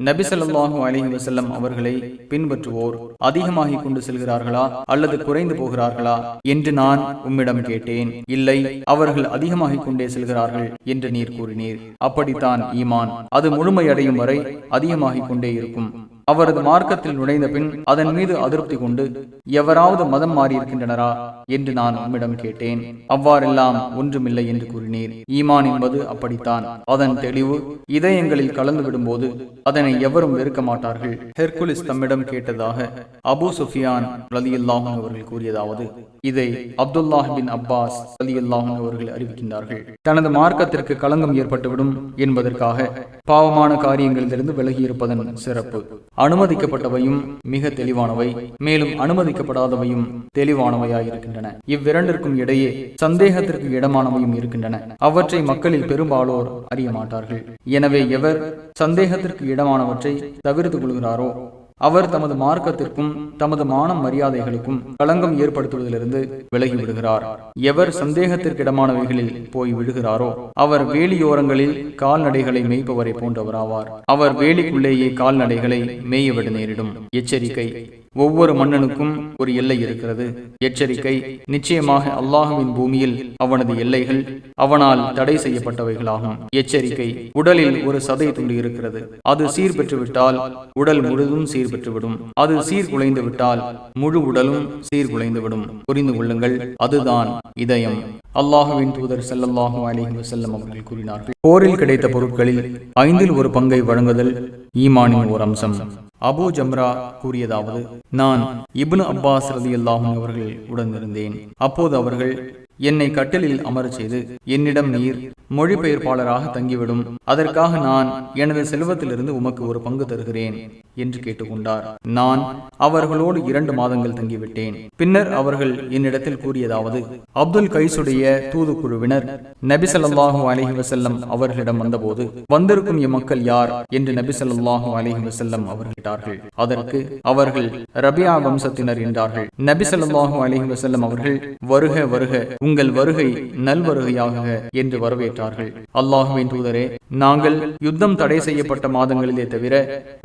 நபிசல்லாஹு அலிஹி வசல்லம் அவர்களை பின்பற்றுவோர் அதிகமாகிக் கொண்டு செல்கிறார்களா அல்லது குறைந்து போகிறார்களா என்று நான் உம்மிடம் கேட்டேன். இல்லை அவர்கள் அதிகமாகிக் கொண்டே செல்கிறார்கள் என்று நீர் கூறினீர். அப்படித்தான் ஈமான். அது முழுமையடையும் வரை அதிகமாகிக் கொண்டே இருக்கும். அவரது மார்க்கத்தில் நுழைந்த பின் அதன் மீது அதிருப்தி கொண்டு எவராவது மதம் மாறியிருக்கின்றனரா? என்று நான் உம்மிடம் கேட்டேன். அவ்வாறெல்லாம் ஒன்றுமில்லை என்று கூறினீர். ஈமான் என்பது அப்படித்தான். அதன் தெளிவு இதயங்களில் கலந்து விடும்போது அதனை எவரும் வெறுக்க மாட்டார்கள். ஹெர்குலிஸ் தம்மிடம் கேட்டதாக அபு சுஃபியான் ரலி அவர்கள் கூறியதாவது இதை அப்துல்லாஹ் பின் அப்பாஸ் ரலி அவர்கள் அறிவிக்கின்றார்கள். தனது மார்க்கத்திற்கு களங்கம் ஏற்பட்டுவிடும் என்பதற்காக பாவமான காரியங்களிலிருந்து விலகியிருப்பதன் சிறப்பு. அனுமதிக்கப்பட்டவையும் மிக தெளிவானவை மேலும் அனுமதிக்கப்படாதவையும் தெளிவானவையாயிருக்கின்றன. இவ்விரண்டிற்கும் இடையே சந்தேகத்திற்கு இடமானவையும் இருக்கின்றன. அவற்றை மக்களில் பெரும்பாலோர் அறிய மாட்டார்கள் எனவே எவர் சந்தேகத்திற்கு இடமானவற்றை தவிர்த்து கொள்கிறாரோ அவர் தமது மார்க்கத்திற்கும் தமது மானம் மரியாதைகளுக்கும் களங்கம் ஏற்படுத்துவதிலிருந்து விலகி விடுகிறார். எவர் சந்தேகத்திற்கிடமானவைகளில் போய் விடுகிறாரோ அவர் வேலியோரங்களில் கால்நடைகளை மேய்ப்பவரை போன்றவராவார். அவர் வேலிக்குள்ளேயே கால்நடைகளை மேயவிட நேரிடும். எச்சரிக்கை. ஒவ்வொரு மன்னனுக்கும் ஒரு எல்லை இருக்கிறது. எச்சரிக்கை. நிச்சயமாக அல்லாஹுவின் பூமியில் அவனது எல்லைகள் அவனால் தடை செய்யப்பட்டவைகளாகும். எச்சரிக்கை. உடலில் ஒரு சதை துண்டு இருக்கிறது. அது சீர் பெற்றுவிட்டால் உடல் முழுதும் சீர் பெற்றுவிடும் அது சீர்குலைந்து விட்டால் முழு உடலும் சீர்குலைந்துவிடும். புரிந்து கொள்ளுங்கள் அதுதான் இதயம். அல்லாஹுவின் தூதர் செல்லல்லாஹு அலிஹி வசல்லம் அவர்கள் கூறினார்கள். போரில் கிடைத்த பொருட்களில் ஐந்தில் ஒரு பங்கை வழங்குதல் ஈமானின் ஓர் அம்சம். அபு ஜம்ரா கூறியதாவது நான் இப்னு அப்பாஸ் ரதி அல்லாஹும் அவர்கள் உடனிருந்தேன் அப்போது அவர்கள் என்னை கட்டிலில் அமரச் செய்து என்னிடம் நீர் மொழிபெயர்ப்பாளராக தங்கிவிடும். அதற்காக நான் எனது செல்வத்திலிருந்து உமக்கு ஒரு பங்கு தருகிறேன். என்று கேட்டுக்கொண்டார். நான் அவர்களோடு இரண்டு மாதங்கள் தங்கிவிட்டேன். பின்னர் அவர்கள் என்னிடத்தில் கூறியதாவது அப்துல் கைசுடைய தூதுக்குழுவினர் நபி ஸல்லல்லாஹு அலைஹி வஸல்லம் அவர்களிடம் வந்தபோது வந்திருக்கும் இம்மக்கள் யார்? என்று நபி ஸல்லல்லாஹு அலைஹி வஸல்லம் அவர்கள் அதற்கு அவர்கள் ரபியா வம்சத்தினர் என்றார்கள். நபி ஸல்லல்லாஹு அலைஹி வஸல்லம் அவர்கள் வருக வருக உங்கள் வருகை நல்வருகையாக என்று வரவேற்றார்கள். அல்லாஹுவின் தூதரே நாங்கள் யுத்தம் தடை செய்யப்பட்ட மாதங்களிலே தவிர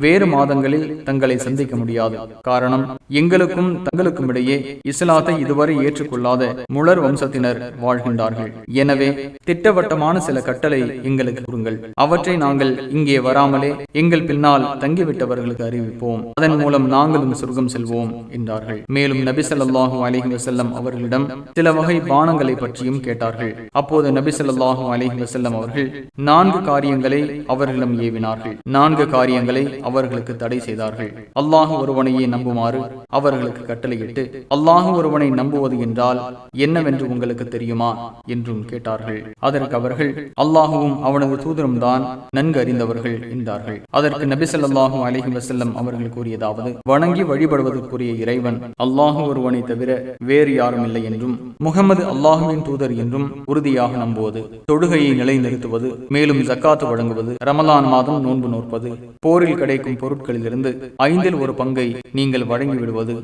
வேறு மாதங்கள் காலங்களில் தங்களை சந்திக்க முடியாது. காரணம் எங்களுக்கும் தங்களுக்கும் இடையே இஸ்லாத்தை இதுவரை ஏற்றுக்கொள்ளாத முழர் வம்சத்தினர் வாழ்கின்றார்கள். எனவே திட்டவட்டமான சில கட்டளை எங்களுக்கு கூறுங்கள் அவற்றை நாங்கள் இங்கே வராமலே எங்கள் பின்னால் தங்கிவிட்டவர்களுக்கு அறிவிப்போம். அதன் மூலம் நாங்களும் சொர்க்கம் செல்வோம் என்றார்கள். மேலும் நபிசல்லாஹு அலிஹி வசல்லம் அவர்களிடம் சில வகை பானங்களை பற்றியும் கேட்டார்கள். அப்போது நபிசல்லாஹு அலிஹி வசல்லம் அவர்கள் நான்கு காரியங்களை அவர்களிடம் ஏவினார்கள். நான்கு காரியங்களை அவர்களுக்கு தடை தடை செய்தார்கள். அல்லாஹு ஒருவனையே நம்புமாறு அவர்களுக்கு கட்டளையிட்டு அல்லாஹு ஒருவனை நம்புவது என்றால் என்னவென்று உங்களுக்கு தெரியுமா? என்றும் கேட்டார்கள். அதற்கு அவர்கள் அல்லாஹுவும் அவனது தூதரும் தான் நன்கு அறிந்தவர்கள் என்றார்கள். அதற்கு நபிசல்லாஹு அலஹி வசல்லம் அவர்கள் கூறியதாவது வணங்கி வழிபடுவதற்குரிய இறைவன் அல்லாஹு ஒருவனை தவிர வேறு யாரும் இல்லை என்றும் முகமது அல்லாஹுவின் தூதர் என்றும் உறுதியாக நம்புவது தொழுகையை நிலைநிறுத்துவது மேலும் ஜக்காத்து வழங்குவது ரமலான் மாதம் நோன்பு நோற்பது போரில் கிடைக்கும் பொருட்களில் பொருட்களிலிருந்து ஐந்தில் ஒரு பங்கை நீங்கள் வழங்கிவிடுவது.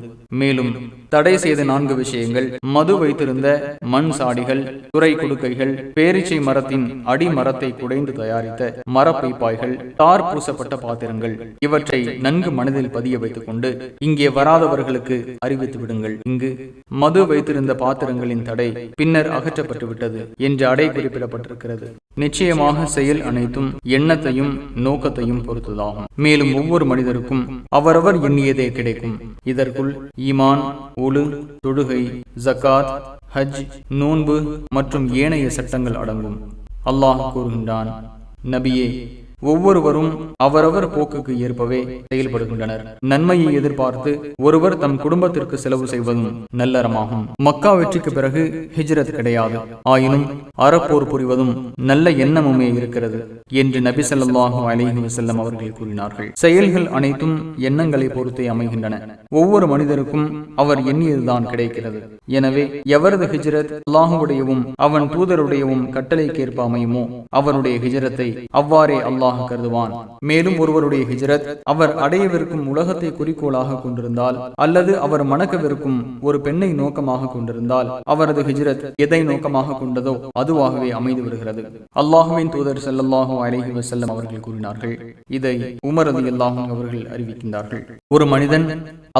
மேலும் தடை செய்த நான்கு விஷயங்கள் மது வைத்திருந்த மண் சாடிகள் துறை குடுக்கைகள் பேரிச்சை மரத்தின் அடி மரத்தை குடைந்து தயாரித்த மரப்பைப்பாய்கள் தார் பூசப்பட்ட பாத்திரங்கள் இவற்றை நன்கு மனதில் பதிய வைத்துக் கொண்டு இங்கே வராதவர்களுக்கு அறிவித்து விடுங்கள். இங்கு மது வைத்திருந்த பாத்திரங்களின் தடை பின்னர் அகற்றப்பட்டுவிட்டது என்று அடை குறிப்பிடப்பட்டிருக்கிறது. நிச்சயமாக செயல் அனைத்தும் எண்ணத்தையும் நோக்கத்தையும் பொறுத்ததாகும். மேலும் ஒவ்வொரு மனித மனிதருக்கும் அவரவர் எண்ணியதே கிடைக்கும். இதற்குள் ஈமான் ஒழு தொழுகை ஜக்காத் ஹஜ் நோன்பு மற்றும் ஏனைய சட்டங்கள் அடங்கும். அல்லாஹ் கூறுகின்றான் நபியே ஒவ்வொருவரும் அவரவர் போக்குக்கு ஏற்பவே செயல்படுகின்றனர். நன்மையை எதிர்பார்த்து ஒருவர் தம் குடும்பத்திற்கு செலவு செய்வதும் நல்லறமாகும். மக்கா வெற்றிக்கு பிறகு ஹிஜ்ரத் கிடையாது. ஆயினும் அறப்போர் புரிவதும் நல்ல எண்ணமுமே இருக்கிறது என்று நபி சொல்லாஹு அலிஹி வசல்லம் அவர்கள் கூறினார்கள். செயல்கள் அனைத்தும் எண்ணங்களை பொறுத்தே அமைகின்றன. ஒவ்வொரு மனிதருக்கும் அவர் எண்ணியதுதான் கிடைக்கிறது. எனவே எவரது ஹிஜ்ரத் அல்லாஹுடையவும் அவன் தூதருடையவும் கட்டளைக்கேற்ப அமையுமோ அவருடைய ஹிஜரத்தை அவ்வாறே அல்லாஹ் அல்லாஹ் கருதுவான். மேலும் ஒருவருடைய ஹிஜரத் அவர் அடையவிருக்கும் உலகத்தை குறிக்கோளாக கொண்டிருந்தால் அல்லது அவர் மணக்கவிருக்கும் ஒரு பெண்ணை நோக்கமாக கொண்டிருந்தால் அவரது ஹிஜரத் எதை நோக்கமாக கொண்டதோ அதுவாகவே அமைந்து வருகிறது. அல்லாஹுவின் தூதர் ஸல்லல்லாஹு அலைஹி வசல்லம் அவர்கள் கூறினார்கள் இதை உமரது அல்லாஹும் அவர்கள் அறிவிக்கின்றார்கள். ஒரு மனிதன்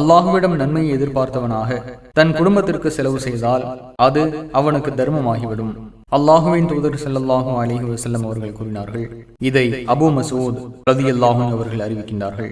அல்லாஹுவிடம் நன்மையை எதிர்பார்த்தவனாக தன் குடும்பத்திற்கு செலவு செய்தால் அது அவனுக்கு தர்மமாகிவிடும். அல்லாஹுவின் தூதர் ஸல்லல்லாஹு அலைஹி வஸல்லம் அவர்கள் கூறினார்கள். இதை அபூ மசூத் ரதி அவர்கள் அறிவிக்கின்றார்கள்.